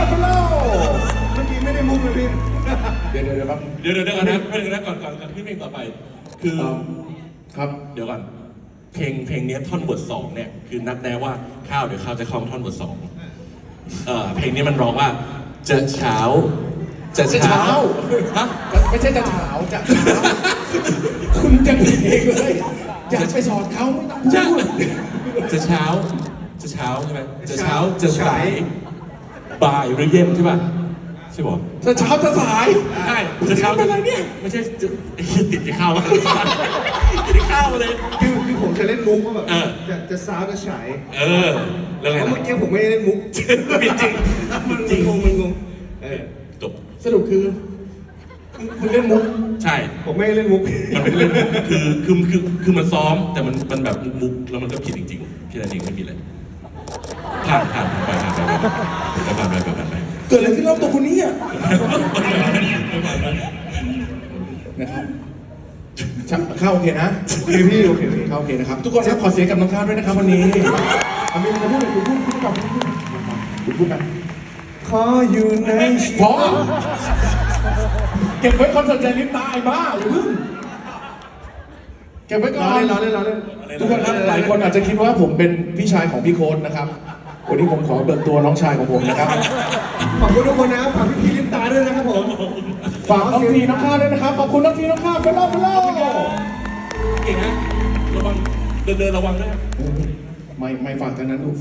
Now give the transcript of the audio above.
Love, love. มีมุมเลยพี่เดี๋ยวเดี๋ยวเะครับเดี๋ยวเดี๋ยวก่อนนะเดี๋ยวก่อนก่อนก่อนที่เพลงต่อไป คือครับ เดี๋ยวก่อนเพลงเพลงนี้ท่อนบทสองเนี่ยคือนัดแน่ว่าข้าวเดี๋ยวข้าวจะคล้องท่อนบทสองเออเพลงนี้มันร้องว่า จะเช้า จะเช้าฮะไม่ใช่จะเช้าจะคุณจะเพลงเลยจะไปสอนเขาไม่ต้องพูดจะเช้า จะเช้าใช่ไหมจะเช้าจะสายบ่ายหรือเย็นใช่ป่ะ ช่ป่ะจะเช้าจะสายใช่จะเช้าเป็นไรเนี่ยไม่ใช่จะติดที่ข้าวมาติดที่ข้าวมาเลยคือคือผมจะเล่นมุกว่าแบบเออจะจะซาวจะฉายเออแล้วไงเพราะล่ะเมื่อกี้ผมไม่ได้เล่นมุกผิดจริงมันจริงงงมันงงเออจบสรุปคือคือคุณเล่นมุกใช่ ผมไม่ได้เล่นมุกมันเป็นเรื่องคือคือคือคือมันซ้อมแต่มันมันแบบมุกๆแล้วมันก็ผิดจริงๆพี่นันเองไม่ผิดเลยผ่านผ่านไปผ่านไปผ่านไปผ่านไปผ่านไป เกิดอะไรขึ้นรอบตัวคนนี้อะนะครับชักเข้าโอเคนะโอเคพี่โอเคพี่เข้าโอเคนะครับ ทุกคนครับขอเสียงกับน้องข้าวด้วยนะครับวันนี้อามินจะพูดอะไรคุณพูดคุณพูดกับคุณพูดกันขออยู่ในชีพวิอตเก็บไว้คอนเสิร์ตใจลิ้นตายบ้าอย่าเพิ่งเก็บไว้ก่ล้ออนเล่นล้อเล่นล้อเล่นทุกคนครับหลายคนอาจจะคิดว่าผมเป็นพี่ชายของพี่โค้ดนะครับ วันนี้ผมขอเบิกตัวน้องชายของผมนะครับ ขอบคุณทุกคนนะครับฝากพี่พี่ลิปตาด้วยนะครับผมฝากน้องทีน้องข้าวด้วยนะครับ ขอบคุณน้องทีน้องข้าวเฟลโล่เฟลโล่เก่งนะระวังเดินเดินระวังด้วยไม่ไม่ฝากทางนั้นลูก